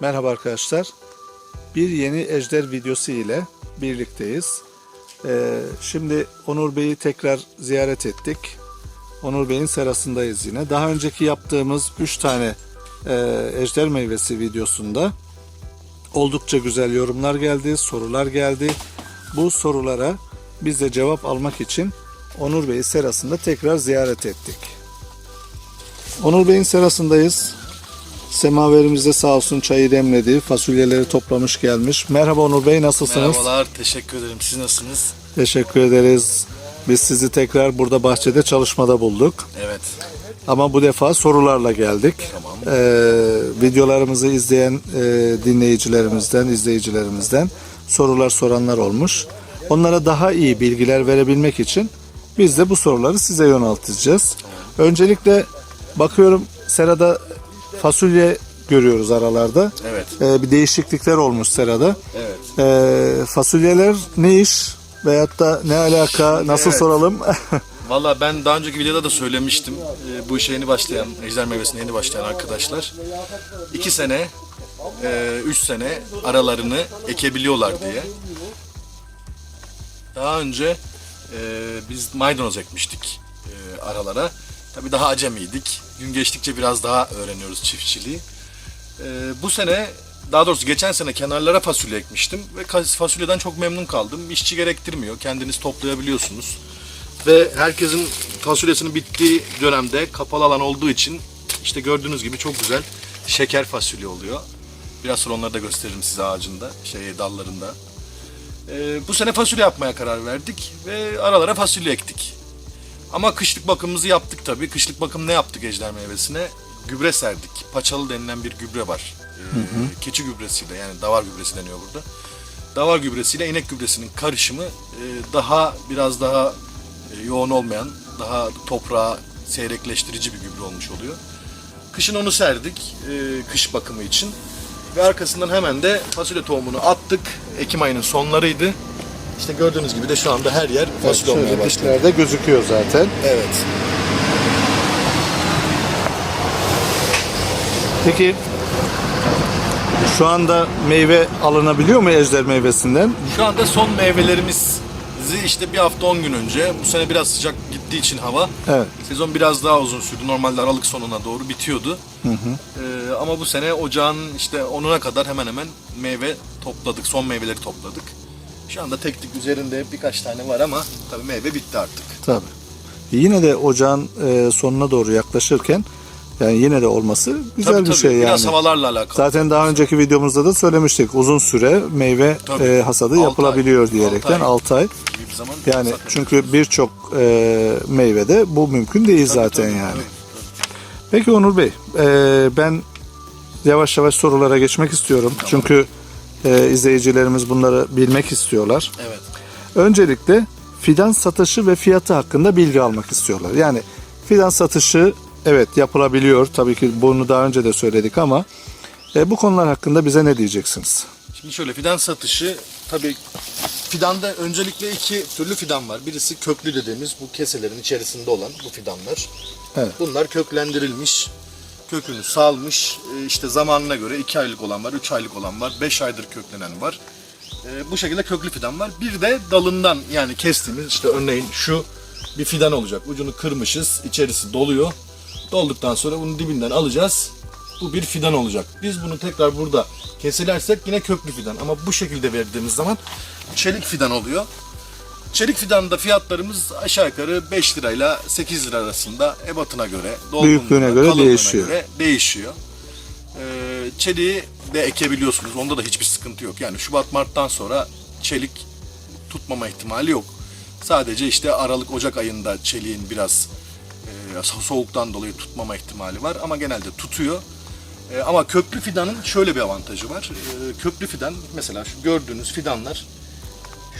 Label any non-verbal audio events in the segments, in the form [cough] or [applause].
Merhaba arkadaşlar. Bir yeni ejder videosu ile birlikteyiz. Ee, şimdi Onur Bey'i tekrar ziyaret ettik. Onur Bey'in serasındayız yine. Daha önceki yaptığımız 3 tane e, ejder meyvesi videosunda oldukça güzel yorumlar geldi, sorular geldi. Bu sorulara biz de cevap almak için Onur Bey'i serasında tekrar ziyaret ettik. Onur Bey'in serasındayız. Semaverimizde sağ olsun çayı demledi, fasulyeleri toplamış gelmiş. Merhaba Onur Bey nasılsınız? Merhabalar, teşekkür ederim. Siz nasılsınız? Teşekkür ederiz. Biz sizi tekrar burada bahçede çalışmada bulduk. Evet, Ama bu defa sorularla geldik. Tamam. Ee, videolarımızı izleyen e, dinleyicilerimizden, izleyicilerimizden sorular soranlar olmuş. Onlara daha iyi bilgiler verebilmek için biz de bu soruları size yönelteceğiz. Öncelikle bakıyorum serada fasulye görüyoruz aralarda. evet, Ee, bir değişiklikler olmuş serada. evet. Ee, fasulyeler ne iş veyahut da ne alaka nasıl evet. soralım? [laughs] Valla ben daha önceki videoda da söylemiştim. Ee, bu işe yeni başlayan, ejder meyvesine yeni başlayan arkadaşlar. iki sene, e, üç sene aralarını ekebiliyorlar diye. Daha önce e, biz maydanoz ekmiştik e, aralara. Tabii daha acemiydik. Gün geçtikçe biraz daha öğreniyoruz çiftçiliği. E, bu sene daha doğrusu geçen sene kenarlara fasulye ekmiştim ve fasulyeden çok memnun kaldım. İşçi gerektirmiyor. Kendiniz toplayabiliyorsunuz. Ve herkesin fasulyesinin bittiği dönemde kapalı alan olduğu için işte gördüğünüz gibi çok güzel şeker fasulye oluyor. Biraz sonra onları da gösteririm size ağacında, şey dallarında. Ee, bu sene fasulye yapmaya karar verdik ve aralara fasulye ektik. Ama kışlık bakımımızı yaptık tabii. Kışlık bakım ne yaptık ejder meyvesine? Gübre serdik. Paçalı denilen bir gübre var. Ee, Keçi gübresiyle yani davar gübresi deniyor burada. Davar gübresiyle inek gübresinin karışımı e, daha biraz daha e, yoğun olmayan, daha toprağı seyrekleştirici bir gübre olmuş oluyor. Kışın onu serdik e, kış bakımı için. Ve arkasından hemen de fasulye tohumunu attık. Ekim ayının sonlarıydı. İşte gördüğünüz gibi de şu anda her yer fasulye olmaya Şöyle başladı. diplerde gözüküyor zaten. Evet. Peki şu anda meyve alınabiliyor mu ejder meyvesinden? Şu anda son meyvelerimizi işte bir hafta 10 gün önce, bu sene biraz sıcak gittiği için hava, Evet. sezon biraz daha uzun sürdü. Normalde Aralık sonuna doğru bitiyordu. Ee, ama bu sene ocağın işte 10'una kadar hemen hemen meyve topladık, son meyveleri topladık. Şu anda tek tek üzerinde birkaç tane var ama tabii meyve bitti artık. Tabii. Yine de ocağın e, sonuna doğru yaklaşırken yani yine de olması güzel tabii bir tabii şey yani. biraz havalarla alakalı. Zaten daha önceki videomuzda da söylemiştik. Uzun süre meyve Tabii. e, hasadı Altı yapılabiliyor ay. diyerekten Altı ay. 6 ay. bir zaman Yani çünkü birçok e, meyvede bu mümkün değil Tabii, zaten tabii, yani. tabii. Peki Onur Bey, e, ben yavaş yavaş sorulara geçmek istiyorum. Çünkü e, izleyicilerimiz bunları bilmek istiyorlar. Evet. Öncelikle fidan satışı ve fiyatı hakkında bilgi almak istiyorlar. Yani fidan satışı evet yapılabiliyor. Tabii ki bunu daha önce de söyledik ama e, bu konular hakkında bize ne diyeceksiniz? Şimdi şöyle fidan satışı tabii fidanda öncelikle iki türlü fidan var. Birisi köklü dediğimiz bu keselerin içerisinde olan bu fidanlar. Evet. Bunlar köklendirilmiş, kökünü salmış. e, işte zamanına göre 2 aylık olan var, 3 aylık olan var, 5 aydır köklenen var. E, Bu şekilde köklü fidan var. Bir de dalından yani kestiğimiz işte örneğin şu bir fidan olacak. Ucunu kırmışız, içerisi doluyor. Dolduktan sonra bunu dibinden alacağız. Bu bir fidan olacak. Biz bunu tekrar burada kesersek yine köklü fidan. Ama bu şekilde verdiğimiz zaman çelik fidan oluyor. Çelik fidanda fiyatlarımız aşağı yukarı 5 lirayla 8 lira arasında ebatına göre, Büyüklüğüne göre değişiyor. göre değişiyor. Ee, çeliği de ekebiliyorsunuz. Onda da hiçbir sıkıntı yok. Yani Şubat Mart'tan sonra çelik tutmama ihtimali yok. Sadece işte Aralık Ocak ayında çeliğin biraz e, so- soğuktan dolayı tutmama ihtimali var ama genelde tutuyor. E, ama köklü fidanın şöyle bir avantajı var. E, köklü fidan mesela şu gördüğünüz fidanlar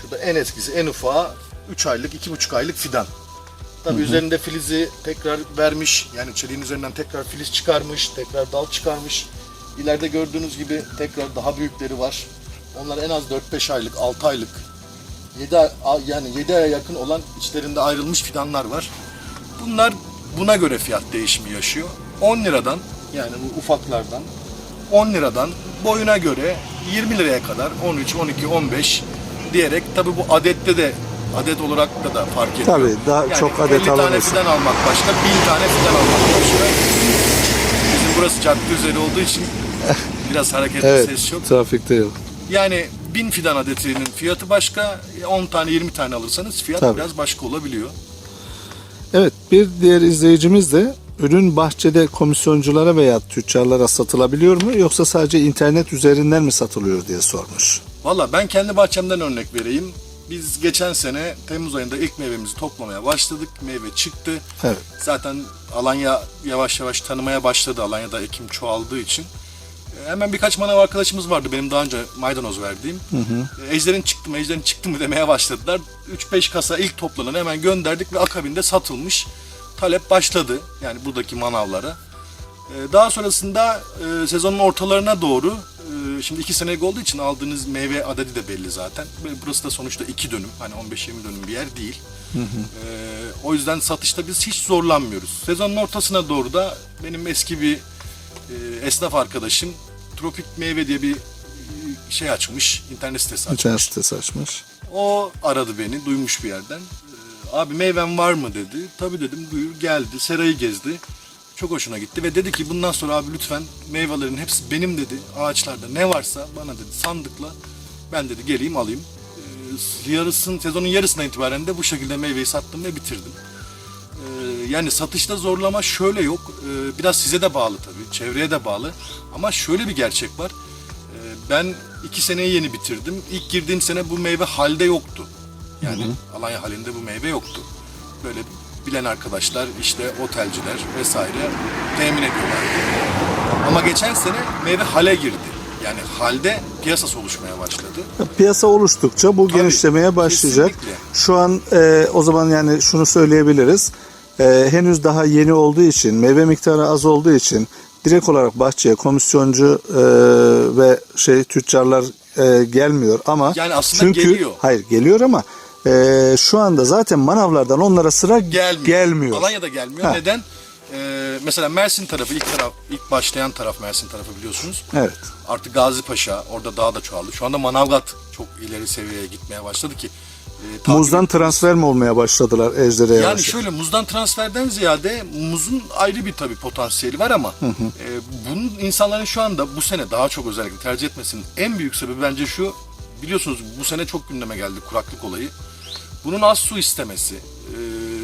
şurada en eskisi en ufağı 3 aylık 2,5 aylık fidan. Tabi üzerinde filizi tekrar vermiş yani çeliğin üzerinden tekrar filiz çıkarmış tekrar dal çıkarmış. İleride gördüğünüz gibi tekrar daha büyükleri var. Onlar en az 4-5 aylık 6 aylık 7 ay, yani 7 aya yakın olan içlerinde ayrılmış fidanlar var. Bunlar buna göre fiyat değişimi yaşıyor. 10 liradan yani bu ufaklardan 10 liradan boyuna göre 20 liraya kadar 13, 12, 15 diyerek tabi bu adette de adet olarak da da fark ediyor. Tabii, daha çok adet 50 tane alamıyorsun. fidan almak başka, 1000 tane fidan almak başka. Bizim burası cadde üzeri olduğu için biraz hareketli Evet, ses çok. trafikte yok. Yani 1000 fidan adetinin fiyatı başka, 10 tane 20 tane alırsanız fiyat Tabii. biraz başka olabiliyor. Evet, bir diğer izleyicimiz de ürün bahçede komisyonculara veya tüccarlara satılabiliyor mu yoksa sadece internet üzerinden mi satılıyor diye sormuş. Valla ben kendi bahçemden örnek vereyim. Biz geçen sene Temmuz ayında ilk meyvemizi toplamaya başladık. Meyve çıktı. Evet. Zaten Alanya yavaş yavaş tanımaya başladı. Alanya'da ekim çoğaldığı için. E, Hemen birkaç manav arkadaşımız vardı benim daha önce maydanoz verdiğim. E, Ejderin çıktı mı, ejderin çıktı mı demeye başladılar. 3-5 kasa ilk toplanan hemen gönderdik ve akabinde satılmış. Talep başladı yani buradaki manavlara. E, Daha sonrasında e, sezonun ortalarına doğru e, şimdi iki senelik olduğu için aldığınız meyve adedi de belli zaten. Burası da sonuçta iki dönüm hani 15-20 dönüm bir yer değil. E, o yüzden satışta biz hiç zorlanmıyoruz. Sezonun ortasına doğru da benim eski bir e, esnaf arkadaşım Tropik Meyve diye bir e, şey açmış, internet sitesi açmış. İnternet sitesi açmış. O aradı beni, duymuş bir yerden. Ee, Abi meyven var mı dedi. Tabii dedim buyur geldi. Serayı gezdi. Çok hoşuna gitti ve dedi ki bundan sonra abi lütfen meyvelerin hepsi benim dedi. Ağaçlarda ne varsa bana dedi sandıkla ben dedi geleyim alayım. Ee, yarısın, sezonun yarısından itibaren de bu şekilde meyveyi sattım ve bitirdim. Ee, yani satışta zorlama şöyle yok. Ee, biraz size de bağlı tabii, çevreye de bağlı. Ama şöyle bir gerçek var. Ee, ben iki seneyi yeni bitirdim. İlk girdiğim sene bu meyve halde yoktu. Yani Alanya halinde bu meyve yoktu. Böyle bilen arkadaşlar, işte otelciler vesaire temin ediyorlardı. Ama geçen sene meyve hale girdi. Yani halde piyasası oluşmaya başladı. Piyasa oluştukça bu Tabii, genişlemeye başlayacak. kesinlikle. Şu an e, o zaman yani şunu söyleyebiliriz. E, henüz daha yeni olduğu için, meyve miktarı az olduğu için direkt olarak bahçeye komisyoncu e, ve şey tüccarlar e, gelmiyor ama Yani aslında çünkü geliyor. hayır geliyor ama e, şu anda zaten manavlardan onlara sıra gelmiyor. gelmiyor. Alanya'da gelmiyor. Ha. Neden? Ee, mesela Mersin tarafı ilk taraf ilk başlayan taraf Mersin tarafı biliyorsunuz. Evet. Artık Gazi Paşa orada daha da çoğaldı. Şu anda Manavgat çok ileri seviyeye gitmeye başladı ki. e, Muzdan transfer mi olmaya başladılar Ejder'e Yani yavaş? şöyle muzdan transferden ziyade muzun ayrı bir tabii potansiyeli var ama e, bunun insanların şu anda bu sene daha çok özellikle tercih etmesinin en büyük sebebi bence şu. Biliyorsunuz bu sene çok gündeme geldi kuraklık olayı. Bunun az su istemesi, e,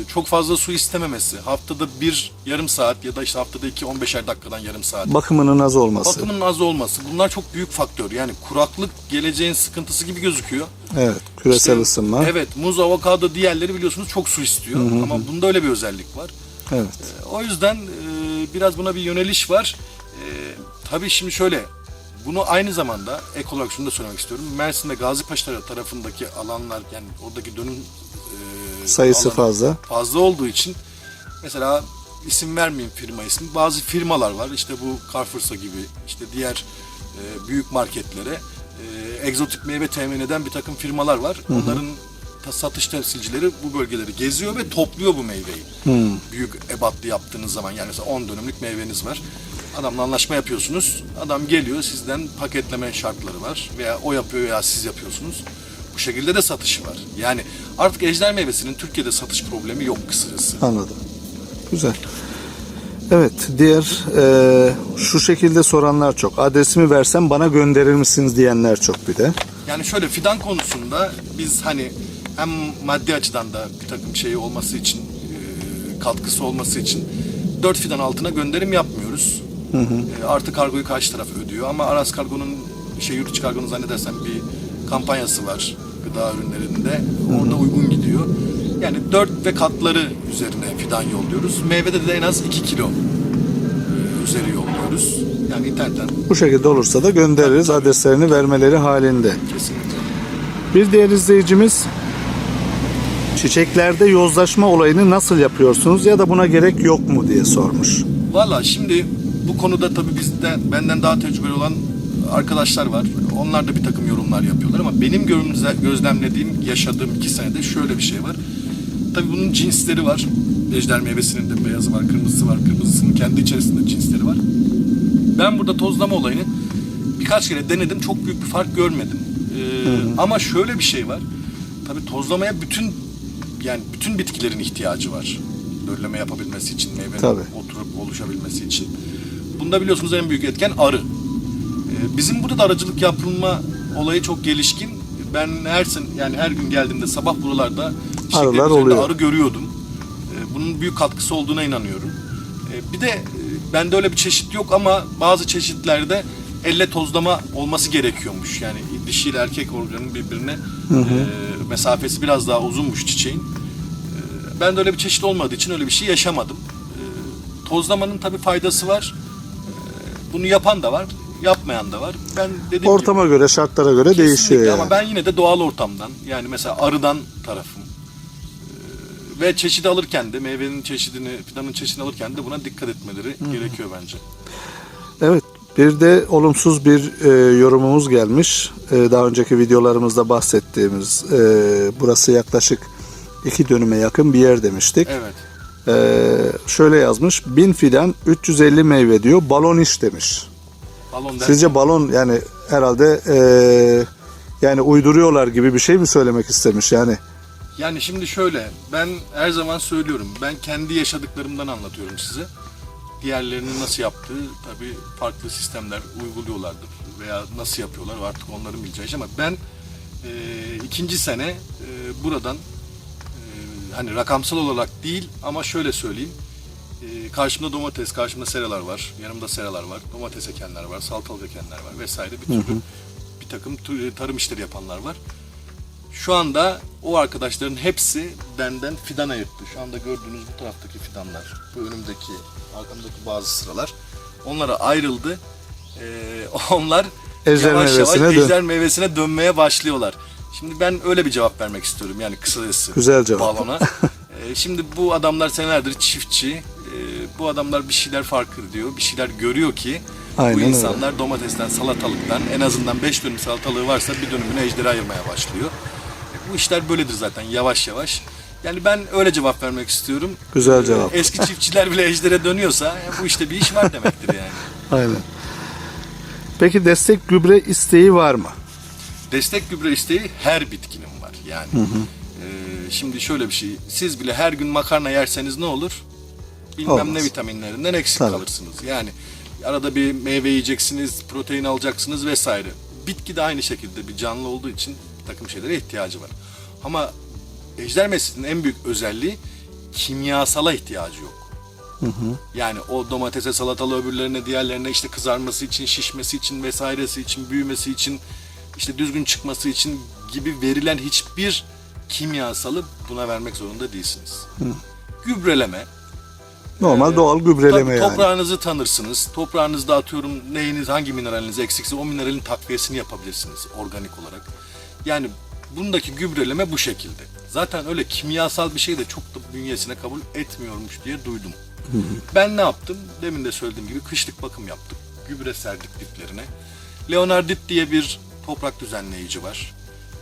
çok fazla su istememesi, haftada bir yarım saat ya da işte haftada iki 15'er dakikadan yarım saat. Bakımının az olması. Bakımın az olması bunlar çok büyük faktör. Yani kuraklık geleceğin sıkıntısı gibi gözüküyor. Evet. Küresel İşte, ısınma. Evet muz, avokado diğerleri biliyorsunuz çok su istiyor. Ama bunda öyle bir özellik var. evet. O yüzden e, biraz buna bir yöneliş var. E, tabii şimdi şöyle, bunu aynı zamanda ek olarak şunu da söylemek istiyorum. Mersin'de Gazipaşa tarafındaki alanlar yani oradaki dönüm e, Sayısı fazla. fazla olduğu için mesela isim vermeyeyim firma ismi. Bazı firmalar var işte bu Carrefour'sa gibi işte diğer e, büyük marketlere e, egzotik meyve temin eden bir takım firmalar var. Onların ta- satış temsilcileri bu bölgeleri geziyor ve topluyor bu meyveyi. Büyük ebatlı yaptığınız zaman yani mesela 10 dönümlük meyveniz var. Adamla anlaşma yapıyorsunuz. Adam geliyor sizden paketleme şartları var veya o yapıyor veya siz yapıyorsunuz. Bu şekilde de satışı var. Yani artık ejder meyvesinin Türkiye'de satış problemi yok kısacası. Anladım. Güzel. Evet, diğer e, şu şekilde soranlar çok. Adresimi versem bana gönderir misiniz diyenler çok bir de. Yani şöyle fidan konusunda biz hani hem maddi açıdan da bir takım şeyi olması için e, katkısı olması için dört fidan altına gönderim yapmıyoruz. E, artı kargoyu karşı taraf ödüyor ama Aras Kargo'nun şey yurt içi kargonun zannedersem bir kampanyası var gıda ürünlerinde. Orada uygun gidiyor. Yani dört ve katları üzerine fidan yolluyoruz. Meyvede de en az 2 kilo e, üzeri yolluyoruz. Yani internetten Bu şekilde olursa da göndeririz adreslerini vermeleri halinde. kesinlikle. Bir diğer izleyicimiz çiçeklerde yozlaşma olayını nasıl yapıyorsunuz ya da buna gerek yok mu diye sormuş. Valla şimdi bu konuda tabii bizden benden daha tecrübeli olan arkadaşlar var. Onlar da bir takım yorumlar yapıyorlar ama benim gözlemlediğim, yaşadığım iki senede şöyle bir şey var. Tabii bunun cinsleri var. Ejder meyvesinin de beyazı var, kırmızısı var. Kırmızısının kendi içerisinde cinsleri var. Ben burada tozlama olayını birkaç kere denedim. Çok büyük bir fark görmedim. Ee, ama şöyle bir şey var. Tabii tozlamaya bütün yani bütün bitkilerin ihtiyacı var. Dölleme yapabilmesi için, meyvenin Tabii. oturup oluşabilmesi için. Bunda biliyorsunuz en büyük etken arı. Ee, Bizim burada da aracılık yapılma olayı çok gelişkin. Ben her sen yani her gün geldiğimde sabah buralarda Arılar oluyor. arı görüyordum. Ee, Bunun büyük katkısı olduğuna inanıyorum. Ee, Bir de e, bende öyle bir çeşit yok ama bazı çeşitlerde elle tozlama olması gerekiyormuş. Yani dişi ile erkek organın birbirine e, mesafesi biraz daha uzunmuş çiçeğin. Ee, Ben de öyle bir çeşit olmadığı için öyle bir şey yaşamadım. Ee, Tozlamanın tabii faydası var. Ee, Bunu yapan da var, yapmayan da var. Ben dediğim gibi- Ortama göre, şartlara göre değişiyor yani. Ama ben yine de doğal ortamdan yani mesela arıdan tarafım. Ee, Ve çeşidi alırken de meyvenin çeşidini, fidanın çeşidini alırken de buna dikkat etmeleri gerekiyor bence. Evet. Bir de olumsuz bir e, yorumumuz gelmiş. E, daha önceki videolarımızda bahsettiğimiz e, burası yaklaşık iki dönüme yakın bir yer demiştik. Evet. E, şöyle yazmış. 1000 fidan 350 meyve diyor. Balon iş demiş. Balon derken- Sizce balon yani herhalde e, yani uyduruyorlar gibi bir şey mi söylemek istemiş yani? Yani şimdi şöyle, ben her zaman söylüyorum, ben kendi yaşadıklarımdan anlatıyorum size. Diğerlerinin nasıl yaptığı tabii farklı sistemler uyguluyorlardır veya nasıl yapıyorlar artık onların bileceği iş ama ben e, ikinci sene e, buradan e, hani rakamsal olarak değil ama şöyle söyleyeyim. E, karşımda domates, karşımda seralar var, yanımda seralar var, domates ekenler var, salatalık ekenler var vesaire bir türlü bir takım tarım işleri yapanlar var. Şu anda o arkadaşların hepsi benden fidan ayırttı. Şu anda gördüğünüz bu taraftaki fidanlar, bu önümdeki, arkamdaki bazı sıralar. Onlara ayrıldı. Ee, [laughs] onlar Ejder yavaş yavaş meyvesine dön. ejder meyvesine dönmeye başlıyorlar. Şimdi ben öyle bir cevap vermek istiyorum yani kısacası. Güzel cevap. Balona. [laughs] Ee, şimdi bu adamlar senelerdir çiftçi. Ee, bu adamlar bir şeyler fark ediyor, bir şeyler görüyor ki Aynen bu öyle. insanlar domatesten, salatalıktan en azından 5 dönüm salatalığı varsa bir dönümünü ejderi ayırmaya başlıyor. Bu işler böyledir zaten yavaş yavaş. Yani ben öyle cevap vermek istiyorum. Güzel cevap. Eski çiftçiler bile ejdere dönüyorsa e, bu işte bir iş var demektir yani. [laughs] Aynen. Peki destek gübre isteği var mı? Destek gübre isteği her bitkinin var. Yani e, şimdi şöyle bir şey. Siz bile her gün makarna yerseniz ne olur? Bilmem Olmaz. ne vitaminlerinden eksik Tabii. kalırsınız. Yani arada bir meyve yiyeceksiniz, protein alacaksınız vesaire. Bitki de aynı şekilde bir canlı olduğu için takım şeylere ihtiyacı var. Ama ejder meyvesinin en büyük özelliği kimyasala ihtiyacı yok. Yani o domatese, salatalı öbürlerine, diğerlerine işte kızarması için, şişmesi için vesairesi için, büyümesi için, işte düzgün çıkması için gibi verilen hiçbir kimyasalı buna vermek zorunda değilsiniz. Gübreleme, Normal Ee, doğal gübreleme Tabii yani. Toprağınızı tanırsınız. Toprağınızda atıyorum neyiniz, hangi mineraliniz eksikse o mineralin takviyesini yapabilirsiniz organik olarak. Yani bundaki gübreleme bu şekilde. Zaten öyle kimyasal bir şey de çok da bünyesine kabul etmiyormuş diye duydum. Ben ne yaptım? Demin de söylediğim gibi kışlık bakım yaptık. Gübre serdik diplerine. Leonardit diye bir toprak düzenleyici var.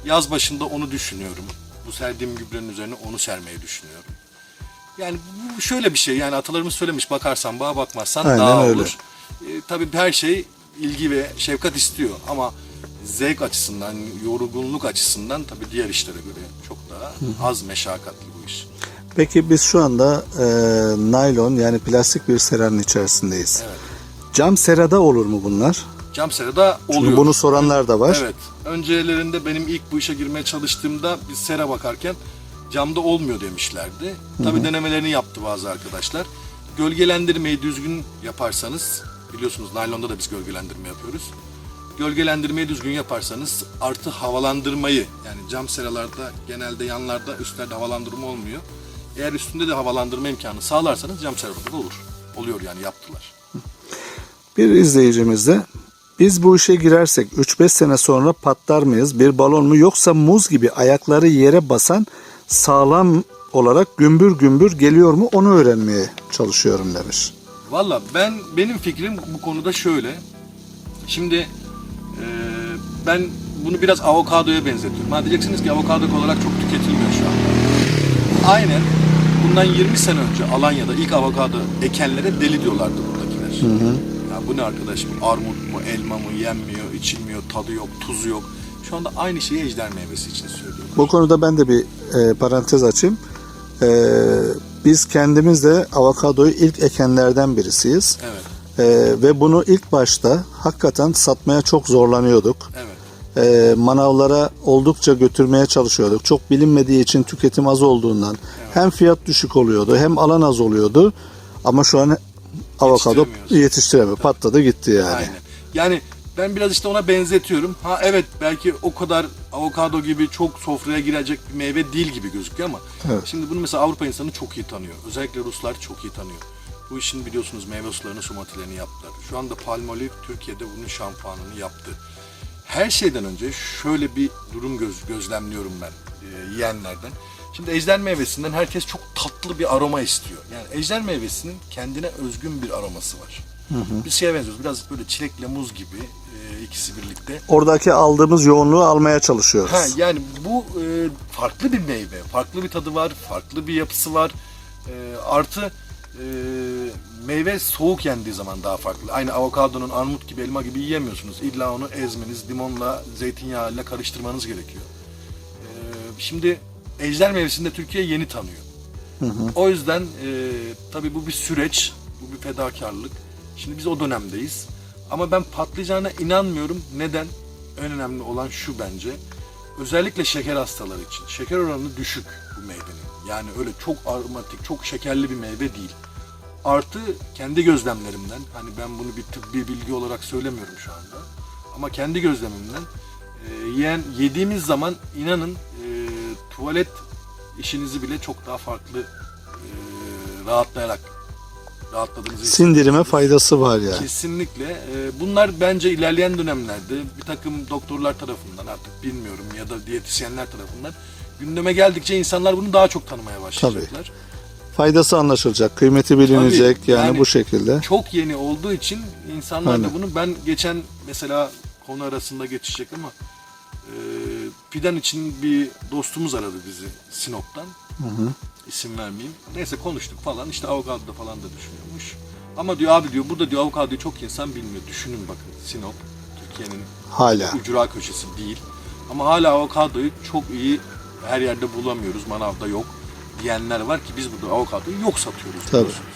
Yaz başında onu düşünüyorum. Bu serdiğim gübrenin üzerine onu sermeyi düşünüyorum. Yani bu şöyle bir şey yani atalarımız söylemiş bakarsan bağa bakmazsan Aynen dağa öyle. olur. E, tabii her şey ilgi ve şefkat istiyor ama zevk açısından, yorgunluk açısından tabii diğer işlere göre çok daha az meşakkatli bu iş. Peki biz şu anda e, naylon yani plastik bir seranın içerisindeyiz. Evet. Cam serada olur mu bunlar? Cam serada Çünkü oluyor. bunu soranlar da var. Evet. Öncelerinde benim ilk bu işe girmeye çalıştığımda biz sera bakarken camda olmuyor demişlerdi. Tabii denemelerini yaptı bazı arkadaşlar. Gölgelendirmeyi düzgün yaparsanız, biliyorsunuz naylonda da biz gölgelendirme yapıyoruz. Gölgelendirmeyi düzgün yaparsanız artı havalandırmayı yani cam seralarda genelde yanlarda üstlerde havalandırma olmuyor. Eğer üstünde de havalandırma imkanı sağlarsanız cam serada da olur. Oluyor yani yaptılar. Bir izleyicimiz de biz bu işe girersek 3-5 sene sonra patlar mıyız? Bir balon mu yoksa muz gibi ayakları yere basan sağlam olarak gümbür gümbür geliyor mu onu öğrenmeye çalışıyorum demiş. Valla ben benim fikrim bu konuda şöyle. Şimdi ben bunu biraz avokadoya benzetiyorum. Ha diyeceksiniz ki avokado olarak çok tüketilmiyor şu anda. Aynen bundan 20 sene önce Alanya'da ilk avokado ekenlere deli diyorlardı buradakiler. Ya bu ne arkadaş bu armut mu elma mı yenmiyor, içilmiyor, tadı yok, tuzu yok. Şu anda aynı şeyi ejder meyvesi için söylüyorum. Bu konuda ben de bir e, parantez açayım. E, biz kendimiz de avokadoyu ilk ekenlerden birisiyiz. Evet, E, ve bunu ilk başta hakikaten satmaya çok zorlanıyorduk. evet. E, manavlara oldukça götürmeye çalışıyorduk. Çok bilinmediği için tüketim az olduğundan hem fiyat düşük oluyordu hem alan az oluyordu. Ama şu an avokado yetiştiremiyor. Patladı gitti yani. Aynen. Yani ben biraz işte ona benzetiyorum. Ha evet belki o kadar avokado gibi çok sofraya girecek bir meyve değil gibi gözüküyor ama Evet. şimdi bunu mesela Avrupa insanı çok iyi tanıyor. Özellikle Ruslar çok iyi tanıyor. Bu işin biliyorsunuz meyve sularını, sumatilerini yaptılar. Şu anda Palmolive Türkiye'de bunun şampuanını yaptı. Her şeyden önce şöyle bir durum göz, gözlemliyorum ben e, yiyenlerden. Şimdi ejder meyvesinden herkes çok tatlı bir aroma istiyor. Yani ejder meyvesinin kendine özgün bir aroması var. Biz şeye benziyoruz. Biraz böyle çilekle muz gibi e, ikisi birlikte. Oradaki aldığımız yoğunluğu almaya çalışıyoruz. Ha, yani bu e, farklı bir meyve. Farklı bir tadı var. Farklı bir yapısı var. E, artı e, meyve soğuk yendiği zaman daha farklı. Aynı avokadonun armut gibi elma gibi yiyemiyorsunuz. İlla onu ezmeniz, limonla, zeytinyağıyla karıştırmanız gerekiyor. E, şimdi ejder meyvesini de Türkiye yeni tanıyor. O yüzden e, tabii bu bir süreç, bu bir fedakarlık. Şimdi biz o dönemdeyiz. Ama ben patlayacağına inanmıyorum. Neden? En önemli olan şu bence. Özellikle şeker hastaları için. Şeker oranı düşük bu meyvenin. Yani öyle çok aromatik, çok şekerli bir meyve değil. Artı kendi gözlemlerimden, hani ben bunu bir tıbbi bilgi olarak söylemiyorum şu anda. Ama kendi gözlemimden e, yiyen, yediğimiz zaman inanın e, tuvalet işinizi bile çok daha farklı e, rahatlayarak rahatladığınızı Sindirime faydası var yani. Kesinlikle. E, bunlar bence ilerleyen dönemlerde bir takım doktorlar tarafından artık bilmiyorum ya da diyetisyenler tarafından gündeme geldikçe insanlar bunu daha çok tanımaya başlayacaklar. Faydası anlaşılacak, kıymeti bilinecek Tabii, yani, yani- bu şekilde. Çok yeni olduğu için insanlar Aynen. da bunu ben geçen mesela konu arasında geçecek ama e, Fidan için bir dostumuz aradı bizi Sinop'tan. İsim vermeyeyim. Neyse konuştuk falan. İşte avokado falan da düşünüyormuş. Ama diyor abi diyor burada diyor avokadoyu çok insan bilmiyor. Düşünün bakın Sinop Türkiye'nin Hala. ücra köşesi değil. Ama hala avokadoyu çok iyi her yerde bulamıyoruz. Manavda yok diyenler var ki biz burada avokadoyu yok satıyoruz. Tabii. biliyorsunuz.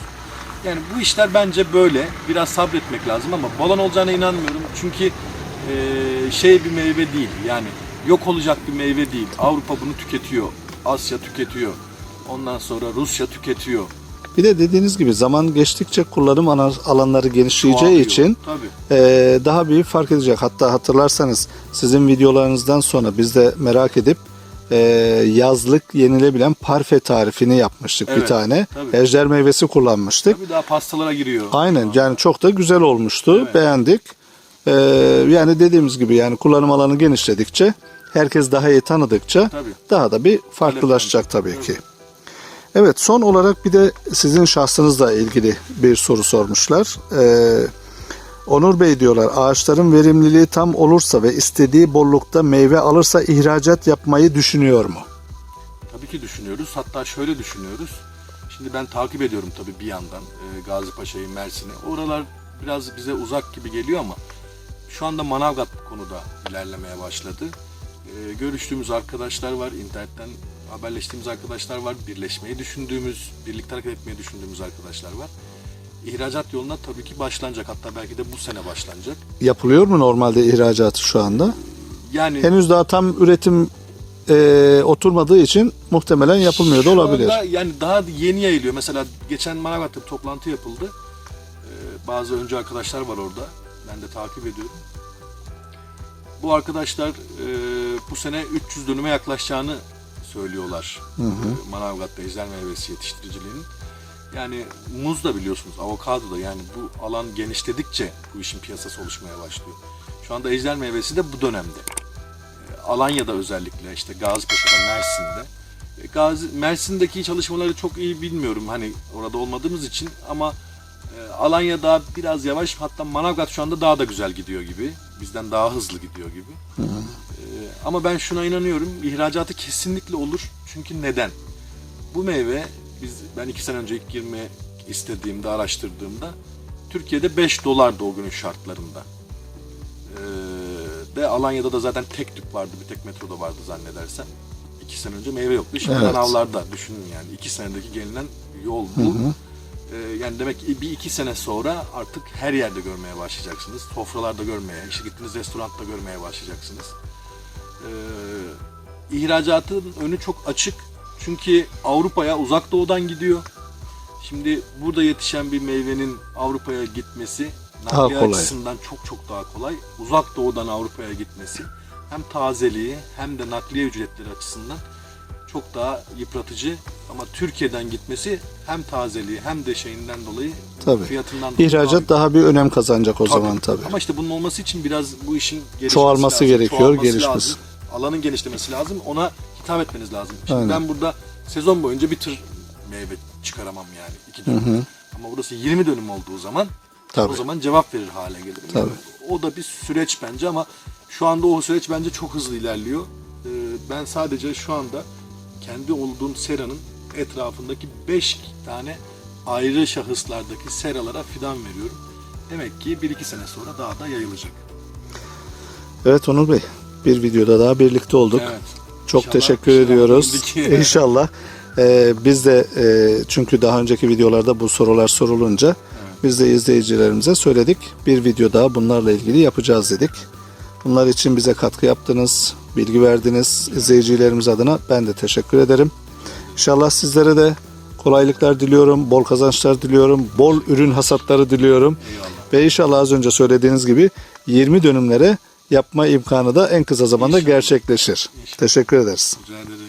Yani bu işler bence böyle. Biraz sabretmek lazım ama balon olacağına inanmıyorum. Çünkü eee, şey bir meyve değil. Yani yok olacak bir meyve değil. Avrupa bunu tüketiyor. Asya tüketiyor. Ondan sonra Rusya tüketiyor. Bir de dediğiniz gibi zaman geçtikçe kullanım alanları genişleyeceği Çoğalıyor. için Tabii. e, daha büyük fark edecek. Hatta hatırlarsanız sizin videolarınızdan sonra biz de merak edip e, yazlık yenilebilen parfe tarifini yapmıştık bir Evet, tane. tabii. Ejder meyvesi kullanmıştık. Tabii daha pastalara giriyor. Aynen yani çok da güzel olmuştu. Evet. Beğendik. Ee, yani dediğimiz gibi yani kullanım alanı genişledikçe herkes daha iyi tanıdıkça Tabii. daha da bir farklılaşacak tabii ki. Evet son olarak bir de sizin şahsınızla ilgili bir soru sormuşlar. Ee, Onur Bey diyorlar ağaçların verimliliği tam olursa ve istediği bollukta meyve alırsa ihracat yapmayı düşünüyor mu? Tabii ki düşünüyoruz. Hatta şöyle düşünüyoruz. Şimdi ben takip ediyorum tabii bir yandan e, Gazi Paşa'yı, Mersin'i. Oralar biraz bize uzak gibi geliyor ama şu anda Manavgat konuda ilerlemeye başladı. E, görüştüğümüz arkadaşlar var, internetten haberleştiğimiz arkadaşlar var, birleşmeyi düşündüğümüz, birlikte hareket etmeyi düşündüğümüz arkadaşlar var. İhracat yoluna tabii ki başlanacak. Hatta belki de bu sene başlanacak. Yapılıyor mu normalde ihracatı şu anda? Yani Henüz daha tam üretim e, oturmadığı için muhtemelen yapılmıyor da Şu olabilir. anda yani daha yeni yayılıyor. Mesela geçen Manavgat'ta bir toplantı yapıldı. Ee, bazı önce arkadaşlar var orada. Ben de takip ediyorum. Bu arkadaşlar e, bu sene 300 dönüme yaklaşacağını söylüyorlar. Ee, Manavgat'ta ejder meyvesi yetiştiriciliğinin. Yani muz da biliyorsunuz, avokado da yani bu alan genişledikçe bu işin piyasası oluşmaya başlıyor. Şu anda ejder meyvesi de bu dönemde. E, Alanya'da özellikle işte Gazipaşa'da, Mersin'de. E, Gazi, Mersin'deki çalışmaları çok iyi bilmiyorum hani orada olmadığımız için ama e, Alanya daha biraz yavaş hatta Manavgat şu anda daha da güzel gidiyor gibi. Bizden daha hızlı gidiyor gibi. E, ama ben şuna inanıyorum ihracatı kesinlikle olur. Çünkü neden? Bu meyve biz ben iki sene önce ilk girme istediğimde araştırdığımda Türkiye'de 5 dolardı o günün şartlarında. Ee, de Alanya'da da zaten tek tüp vardı, bir tek metroda vardı zannedersem. İki sene önce meyve yoktu. Şimdi Evet. manavlarda düşünün yani iki senedeki gelinen yol bu. Ee, yani demek ki bir iki sene sonra artık her yerde görmeye başlayacaksınız. Sofralarda görmeye, işte gittiğiniz restoranda görmeye başlayacaksınız. Ee, ihracatın önü çok açık. Çünkü Avrupa'ya uzak doğudan gidiyor. Şimdi burada yetişen bir meyvenin Avrupa'ya gitmesi Daha nakliye kolay. açısından çok çok daha kolay. Uzak doğudan Avrupa'ya gitmesi hem tazeliği hem de nakliye ücretleri açısından çok daha yıpratıcı ama Türkiye'den gitmesi hem tazeliği hem de şeyinden dolayı Tabii. fiyatından dolayı İhracat daha bir önem kazanacak o Tabii. zaman tabii. Ama işte bunun olması için biraz bu işin gelişmesi Çoğalması lazım, gerekiyor, çoğalması gelişmesi. lazım. Alanın genişlemesi lazım. Ona hitap etmeniz lazım. Şimdi Aynen. ben burada sezon boyunca bir tır meyve çıkaramam yani. iki dönüm. Ama burası 20 dönüm olduğu zaman Tabii. o zaman cevap verir hale gelirim. Tabii. o da bir süreç bence ama şu anda o süreç bence çok hızlı ilerliyor. Ee, ben sadece şu anda kendi olduğum seranın etrafındaki 5 tane ayrı şahıslardaki seralara fidan veriyorum. Demek ki 1-2 sene sonra daha da yayılacak. Evet Onur Bey, bir videoda daha birlikte olduk. Evet. Çok İnşallah teşekkür şey ediyoruz. [laughs] İnşallah. Ee, biz de e, çünkü daha önceki videolarda bu sorular sorulunca biz de izleyicilerimize söyledik. Bir video daha bunlarla ilgili yapacağız dedik. Bunlar için bize katkı yaptınız, bilgi verdiniz. İzleyicilerimiz adına ben de teşekkür ederim. İnşallah sizlere de kolaylıklar diliyorum, bol kazançlar diliyorum, bol ürün hasatları diliyorum. Eyvallah. Ve inşallah az önce söylediğiniz gibi 20 dönümlere yapma imkanı da en kısa zamanda gerçekleşir. Teşekkür ederiz. Rica ederim.